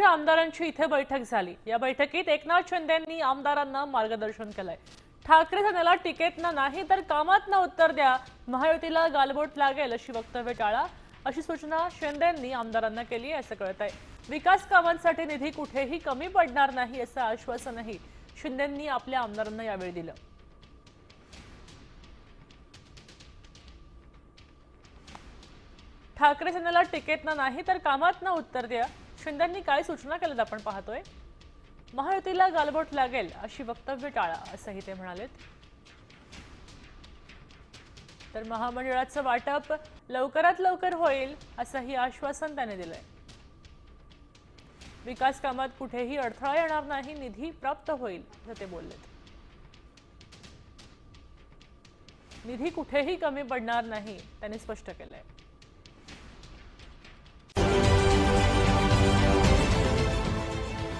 पक्षाच्या आमदारांची इथे बैठक झाली. या बैठकीत एकनाथ शिंदेंनी आमदारांना मार्गदर्शन केलंय. ठाकरे सेनेला टिकेतनं नाही तर कामातनं उत्तर द्या. महायुतीला गालबोट लागेल अशी वक्तव्य टाळा अशी सूचना शिंदेंनी आमदारांना केली असं कळत आहे विकास कामांसाठी निधी कुठेही कमी पडणार नाही असं आश्वासनही शिंदेंनी आपल्या आमदारांना यावेळी दिलं. ठाकरे सेनेला टिकेतनं नाही तर कामातनं उत्तर द्या. शिंदेंनी काय सूचना केल्यात आपण पाहतोय. महायुतीला गालबोट लागेल अशी वक्तव्य टाळा असंही ते म्हणालेत. तर महामंडळाचं वाटप लवकरात लवकर होईल असंही आश्वासन त्याने दिलंय. विकास कामात कुठेही अडथळा येणार नाही निधी प्राप्त होईल असं ते बोललेत. निधी कुठेही कमी पडणार नाही त्यांनी स्पष्ट केलंय.